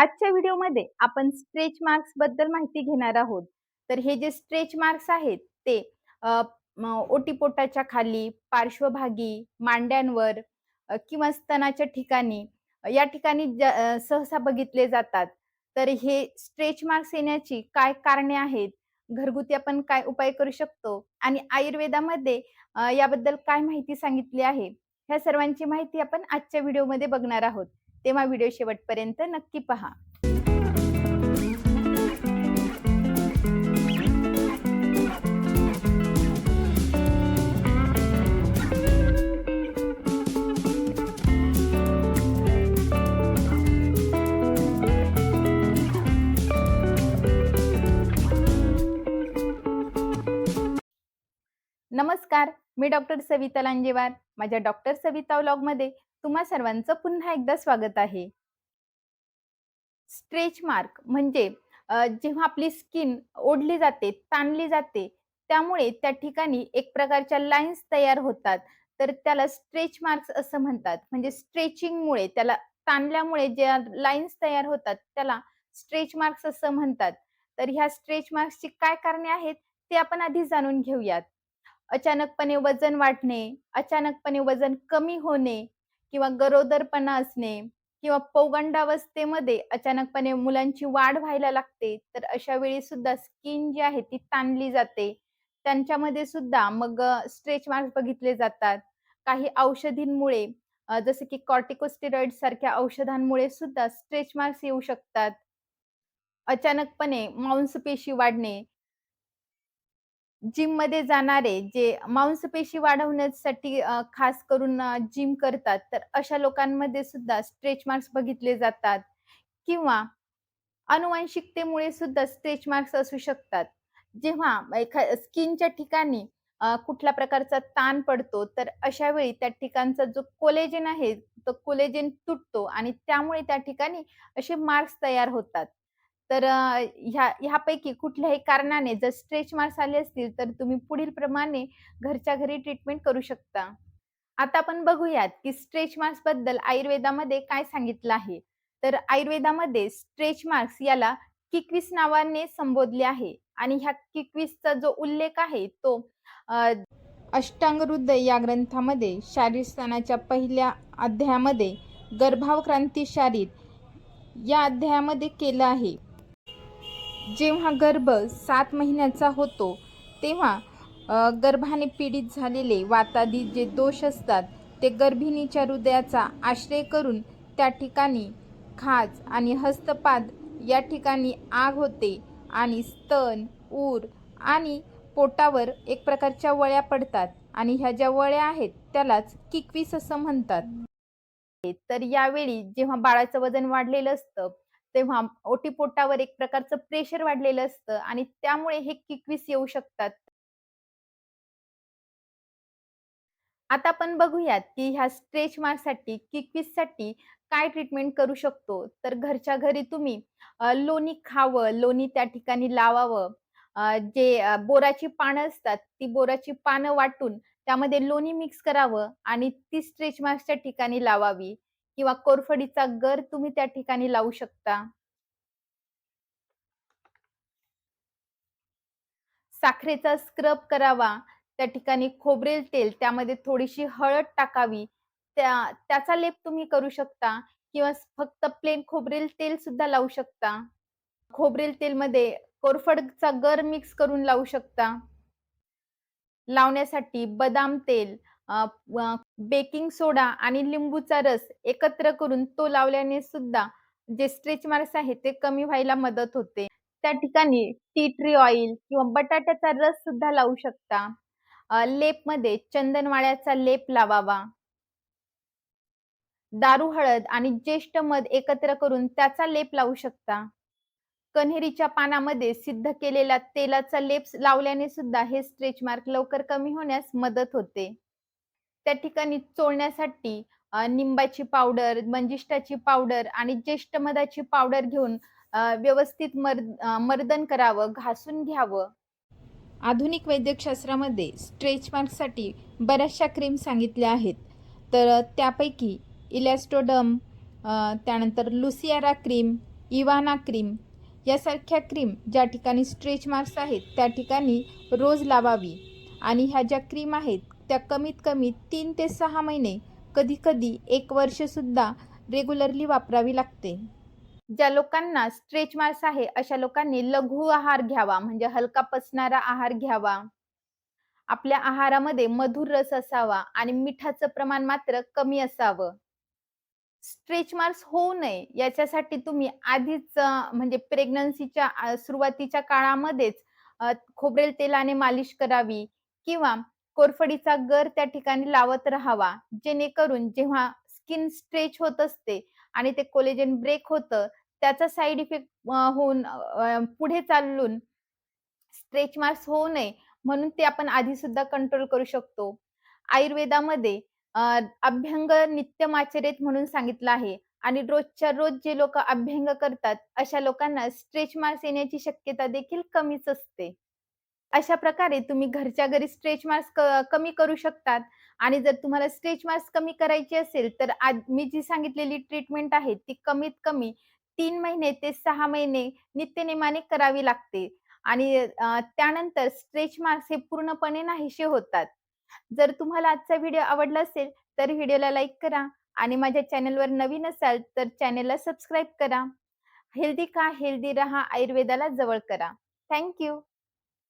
आजच्या व्हिडिओमध्ये आपण स्ट्रेच मार्क्सबद्दल माहिती घेणार आहोत. तर हे जे स्ट्रेच मार्क्स आहेत ते ओटीपोटाच्या खाली पार्श्वभागी मांड्यांवर किंवा स्तनाच्या ठिकाणी या ठिकाणी ज- सहसा बघितले जातात. तर हे स्ट्रेच मार्क्स येण्याची काय कारणे आहेत? घरगुती आपण काय उपाय करू शकतो? आणि आयुर्वेदामध्ये याबद्दल काय माहिती सांगितली आहे? ह्या सर्वांची माहिती आपण आजच्या व्हिडिओमध्ये बघणार आहोत. तेव्हा व्हिडिओ शेवटपर्यंत नक्की पहा. नमस्कार मी डॉक्टर सविता लांजेवार माझ्या डॉक्टर सविता व्लॉगमध्ये तुम्हा सर्वांचं पुन्हा एकदा स्वागत आहे. स्ट्रेच मार्क म्हणजे जेव्हा आपली स्किन ओढली जाते ताणली जाते त्यामुळे त्या ठिकाणी एक प्रकारच्या लाईन्स तयार होतात. तर त्याला स्ट्रेच मार्क्स असं म्हणतात. म्हणजे स्ट्रेचिंगमुळे त्याला ताणल्यामुळे ज्या लाईन्स तयार होतात त्याला स्ट्रेच मार्क्स असं म्हणतात. तर ह्या स्ट्रेच मार्क्सची काय कारणे आहेत ते आपण आधी जाणून घेऊयात. अचानकपणे वजन वाढणे, अचानकपणे वजन कमी होणे किंवा गरोदरपणा असणे किंवा पौगंडावस्थेमध्ये अचानकपणे मुलांची वाढ व्हायला लागते. तर अशा वेळी सुद्धा स्किन जी आहे ती ताणली जाते. त्यांच्यामध्ये सुद्धा मग स्ट्रेच मार्क्स बघितले जातात. काही औषधींमुळे जसे जसं की कॉर्टिकोस्टेरॉइड सारख्या औषधांमुळे सुद्धा स्ट्रेच मार्क्स येऊ शकतात. अचानकपणे मांसपेशी वाढणे जिममध्ये जाणारे जे मांसपेशी वाढवण्यासाठी अ, खास करून अ, जिम करतात, तर अशा लोकांमध्ये सुद्धा स्ट्रेच मार्क्स बघितले जातात किंवा अनुवांशिकतेमुळे सुद्धा स्ट्रेच मार्क्स असू शकतात. जेव्हा एखा स्किनच्या ठिकाणी अ, कुठल्या प्रकारचा ताण पडतो, तर अशा वेळी त्या ठिकाणचा जो कोलेजन आहे, तो कोलेजन तुटतो आणि त्यामुळे त्या ठिकाणी असे मार्क्स तयार होतात. तर अ, ह्या ह्यापैकी कुठल्याही कारणाने जर स्ट्रेच मार्क्स आले असतील, तर तुम्ही पुढील प्रमाणे घरच्या घरी ट्रीटमेंट करू शकता. आता आपण बघूयात, की स्ट्रेच मार्क्सबद्दल आयुर्वेदामध्ये काय सांगितलं आहे. तर आयुर्वेदामध्ये स्ट्रेच मार्क्स याला किकविस नावाने संबोधले आहे आणि ह्या किकविसचा जो उल्लेख आहे तो अ, अष्टांगहृदय या ग्रंथामध्ये शारीरस्थानाच्या पहिल्या अध्यायामध्ये गर्भावक्रांती शारीर या अध्यायामध्ये केलं आहे. जेव्हा गर्भ सात महिन्याचा होतो तेव्हा गर्भाने पीडित झालेले वातादी जे दोष असतात ते गर्भिणीच्या हृदयाचा आश्रय करून त्या ठिकाणी खाज आणि हस्तपाद या ठिकाणी आग होते आणि स्तन ऊर आणि पोटावर एक प्रकारच्या वळ्या पडतात आणि ह्या ज्या वळ्या आहेत त्यालाच किकवीस असं म्हणतात. तर यावेळी जेव्हा बाळाचं वजन वाढलेलं असतं, तेव्हा ओटीपोटावर एक प्रकारचं प्रेशर वाढलेलं असतं आणि त्यामुळे हे किकवीस येऊ शकतात. आता आपण बघूयात, की ह्या स्ट्रेच मार्कसाठी, किकवीससाठी काय ट्रीटमेंट करू शकतो. तर घरच्या घरी तुम्ही लोणी खावं, लोणी त्या ठिकाणी लावावं. जे बोराची पानं असतात, ती बोराची पानं वाटून त्यामध्ये लोणी मिक्स करावं आणि ती स्ट्रेच मार्क्सच्या ठिकाणी लावावी किंवा कोरफडीचा गर तुम्ही त्या ठिकाणी लावू शकता. साखरेचा स्क्रब करावा. त्या ठिकाणी खोबरेल तेल, त्यामध्ये थोडीशी हळद टाकावी. त्या त्याचा लेप तुम्ही करू शकता किंवा फक्त प्लेन खोबरेल तेल सुद्धा लावू शकता. खोबरेल तेलमध्ये कोरफडचा गर मिक्स करून लावू शकता. लावण्यासाठी बदाम तेल, अ, बेकिंग सोडा आणि लिंबूचा रस एकत्र करून तो लावल्याने सुद्धा जे स्ट्रेच मार्क्स आहे ते कमी व्हायला मदत होते. त्या ठिकाणी टी ट्री ऑइल किंवा बटाट्याचा रस सुद्धा लावू शकता. लेपमध्ये चंदनवाळ्याचा लेप लावावा. दारू हळद आणि ज्येष्ठ मध एकत्र करून त्याचा लेप लावू शकता. कन्हेरीच्या पानामध्ये सिद्ध केलेला तेलाचा लेप लावल्याने सुद्धा हे स्ट्रेच मार्क लवकर कमी होण्यास मदत होते. त्या ठिकाणी चोळण्यासाठी निंबाची पावडर, मंजिष्ठाची पावडर आणि ज्येष्ठ मधाची पावडर घेऊन व्यवस्थित मर्द मर्दन करावं, घासून घ्यावं. आधुनिक वैद्यकशास्त्रामध्ये स्ट्रेच मार्क्ससाठी बऱ्याचशा क्रीम सांगितल्या आहेत. तर त्यापैकी इलॅस्टोडम त्यानंतर लुसियारा क्रीम, इवाना क्रीम यासारख्या क्रीम ज्या ठिकाणी स्ट्रेच मार्क्स आहेत त्या ठिकाणी रोज लावावी आणि ह्या ज्या क्रीम आहेत त्या कमीत कमी तीन ते सहा महिने कधीकधी एक वर्षसुद्धा रेग्युलरली वापरावी लागते. ज्या लोकांना स्ट्रेच मार्क्स आहे अशा लोकांनी लघु आहार घ्यावा म्हणजे हलका पचणारा आहार घ्यावा. आपल्या आहारामध्ये मधुर रस असावा आणि मिठाचं प्रमाण मात्र कमी असावं. स्ट्रेच मार्क्स होऊ नये याच्यासाठी तुम्ही आधीच म्हणजे प्रेग्नन्सीच्या सुरुवातीच्या काळामध्येच खोबरेल तेलाने मालिश करावी किंवा कोरफडीचा गर त्या ठिकाणी लावत राहावा जेणेकरून जेव्हा स्किन स्ट्रेच होत असते आणि ते कोलेजन ब्रेक होतं त्याचा साईड इफेक्ट होऊन पुढे चालून स्ट्रेच मार्क्स होऊ नये म्हणून ते आपण आधी सुद्धा कंट्रोल करू शकतो. आयुर्वेदामध्ये अभ्यंग नित्यमाचरेत म्हणून सांगितलं आहे आणि रोजच्या रोज जे लोक अभ्यंग करतात, अशा लोकांना स्ट्रेच मार्क्स येण्याची शक्यता देखील कमीच असते. अशा प्रकारे तुम्ही घरच्या घरी स्ट्रेच मार्क्स कमी करू शकतात आणि जर तुम्हाला स्ट्रेच मार्क्स कमी करायचे असेल, तर आज मी जी सांगितलेली ट्रीटमेंट आहे, ती कमीत कमी तीन महिने ते सहा महिने नित्यनेमाने करावी लागते आणि त्यानंतर स्ट्रेच मार्क्स हे पूर्णपणे नाहीसे होतात. जर तुम्हाला आजचा व्हिडिओ आवडला असेल, तर व्हिडिओला लाईक करा आणि माझ्या चॅनलवर नवीन असाल, तर चॅनलला सबस्क्राईब करा. हेल्दी खा, हेल्दी रहा आयुर्वेदाला जवळ करा. थँक